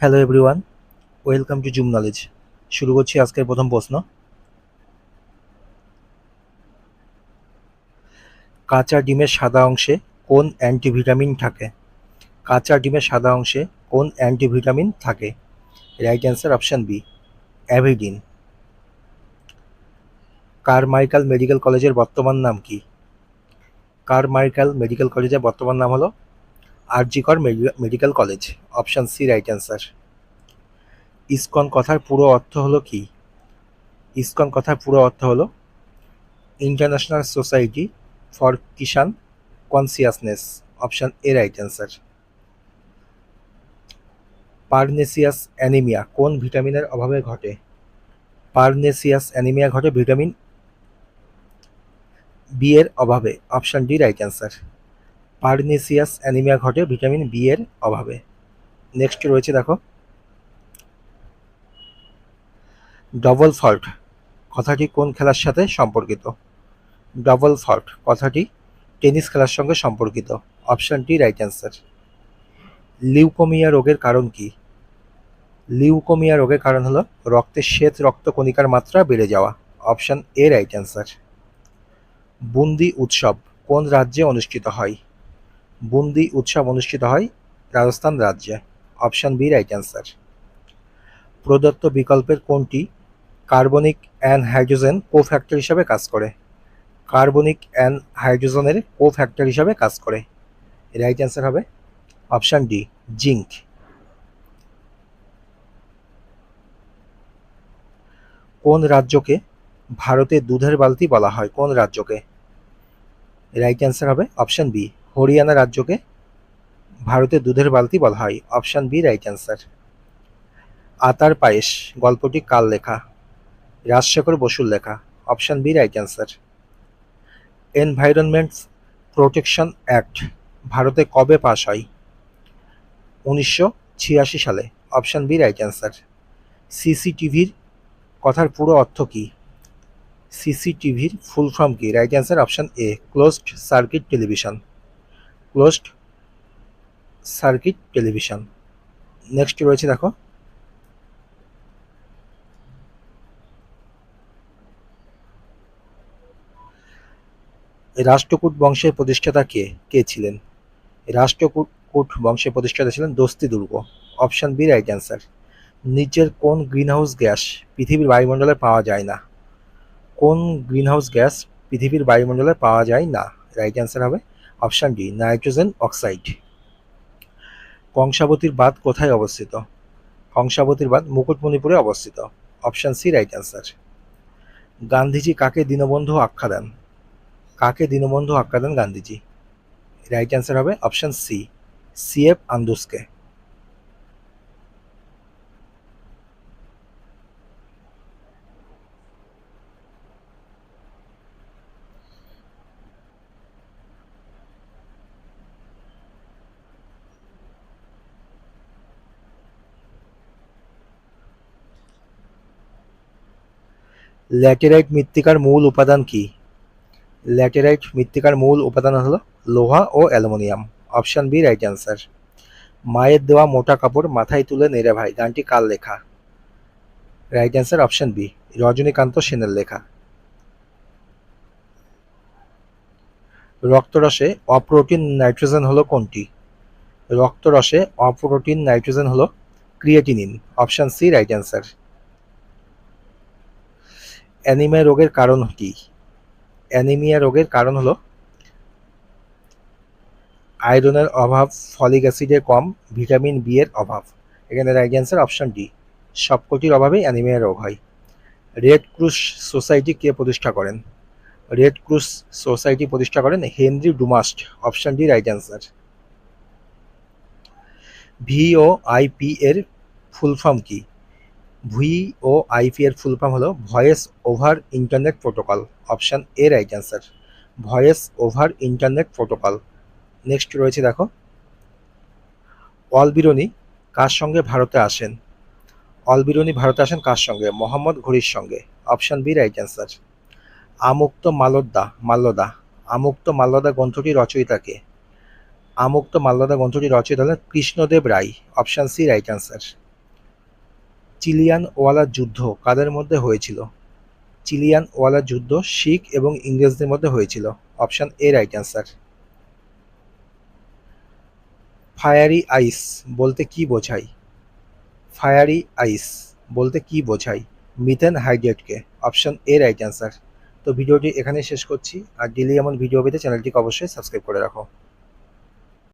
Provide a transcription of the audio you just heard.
Hello everyone welcome to Zoom Knowledge শুরু করছি আজকের প্রথম প্রশ্ন। কাঁচা ডিমের সাদা অংশে কোন অ্যান্টিভিটামিন থাকে? কাঁচা ডিমের সাদা অংশে কোন অ্যান্টিভিটামিন থাকে? Right answer option B avidin Carmichael medical কলেজের বর্তমান নাম কি? কারমাইকাল মেডিকেল কলেজের বর্তমান নাম হলো RG Kar medical college, option C right answer ISKCON কথার পুরো অর্থ হলো কি? ইসকন কথার পুরো অর্থ হলো international society for Krishna consciousness option A right answer pernicious anaemia কোন ভিটামিনের অভাবে ঘটে? পারনেসিয়াস অ্যানিমিয়া ঘটে ভিটামিন বি এর অভাবে, option D right answer pernicious anaemia ঘটে ভিটামিন বি এর অভাবে। নেক্সট রয়েছে দেখো। ডবল ফল্ট কথাটি কোন খেলার সাথে সম্পর্কিত? ডবল ফল্ট কথাটি টেনিস খেলার সঙ্গে সম্পর্কিত। Option D right answer leukaemia রোগের কারণ কি? লিউকোমিয়া রোগের কারণ হলো রক্তে শ্বেত রক্তকণিকার মাত্রা বেড়ে যাওয়া। Option A right answer Bundi উৎসব, কোন রাজ্যে অনুষ্ঠিত হয়? বুন্দি উৎসব অনুষ্ঠিত হয় রাজস্থান রাজ্যে। অপশান বি রাইট অ্যান্সার প্রদত্ত বিকল্পের কোনটি? Carbonic and hydrogen cofactor হিসাবে কাজ করে। কার্বনিক অ্যান্ড হাইড্রোজেনের কো ফ্যাক্টর হিসাবে কাজ করে। রাইট অ্যান্সার হবে অপশান ডি জিঙ্ক কোন রাজ্যকে ভারতে দুধের বালতি বলা হয়? কোন রাজ্যকে? রাইট অ্যান্সার হবে অপশান বি হরিয়ানা রাজ্যকে ভারতের দুধের বালতি বলা হয়। অপশান বি রাইট অ্যান্সার আতার পায়েস, গল্পটি কাল লেখা? রাজশেখর বসুর লেখা। Option B right answer environment protection act ভারতে কবে পাশ হয়? উনিশশো ছিয়াশি সালে। অপশান বি রাইট অ্যান্সার সিসিটিভির কথার পুরো অর্থ কী? সিসিটিভির ফুল ফর্ম কি? Right answer option A closed circuit television closed circuit television. Next রয়েছে দেখো। রাষ্ট্রকূট বংশের প্রতিষ্ঠাতা কে? কে ছিলেন? রাষ্ট্রকূট কূট বংশের প্রতিষ্ঠাতা ছিলেন দোস্তি দুর্গ। অপশান বি রাইট অ্যান্সার নিচের কোন গ্রিনহাউস গ্যাস পৃথিবীর বায়ুমণ্ডলে পাওয়া যায় না? কোন গ্রিনহাউস গ্যাস পৃথিবীর বায়ুমণ্ডলে পাওয়া যায় না? রাইট অ্যান্সার হবে অপশান ডি, নাইট্রোজেন অক্সাইড। কংসাবতীর বাঁধ কোথায় অবস্থিত? কংসাবতীর বাঁধ মুকুটমণিপুরে অবস্থিত। Option C, right answer. Gandhiji কাকে দীনবন্ধু আখ্যা দেন? কাকে দীনবন্ধু আখ্যা দেন গান্ধীজি? রাইট অ্যান্সার হবে অপশান সি সি এফ আন্দুসকে। ল্যাটেরাইট মৃত্তিকার মূল উপাদান কি? ল্যাটেরাইট মৃত্তিকার মূল উপাদান হলো লোহা ও aluminium. Option B, right answer. মায়ের দেওয়া মোটা কাপড় মাথায় তুলে নেড়ে ভাই, গানটি কার লেখা? Right answer, option B, Rajanikanta সেনের লেখা। রক্তরসে অপ্রোটিন নাইট্রোজেন হলো কোনটি? রক্তরসে অপ্রোটিন নাইট্রোজেন হলো creatinine. Option C, right answer. Anaemia রোগের কারণ কি? অ্যানিমিয়া রোগের কারণ হলো, আয়রনের অভাব, ফলিক অ্যাসিডের কম, ভিটামিন বি এর অভাব। এখানে রাইট অ্যান্সার অপশন ডি সবকটির অভাবেই অ্যানিমিয়া রোগ হয়। রেড ক্রুস সোসাইটি কে প্রতিষ্ঠা করেন? রেড ক্রুস সোসাইটি প্রতিষ্ঠা করেন Henry Dunant. Option D right answer VO IP এর ফুল ফর্ম কি? ও আইপি এর ফুল ফর্ম হলো voice over internet protocol option A right answer voice over internet protocol next রয়েছে দেখো, অলবিরনি কার সঙ্গে ভারতে আসেন? অলবিরনি ভারতে আসেন কার সঙ্গে? মোহাম্মদ ঘুরির সঙ্গে option B right answer Amukta Malyada Malyada Amukta Malyada গ্রন্থটি রচয়িতাকে আমুক্ত মাল্যদা গ্রন্থটি রচয়িতা হলেন Krishnadeva Raya option C right answer Chillianwala যুদ্ধ কাদের মধ্যে হয়েছিল? চিলিয়ান ওয়ালা যুদ্ধ শিখ এবং ইংরেজদের মধ্যে হয়েছিল। Option A right answer. Fiery ice বলতে কি বোঝায়? ফায়ারি আইস বলতে কি বোঝায়? Methane হাইড্রেটকে। Option A right answer. তো ভিডিওটি এখানে শেষ করছি। আর ডেলি এমন ভিডিও পেতে চ্যানেলটিকে অবশ্যই সাবস্ক্রাইব করে রাখো।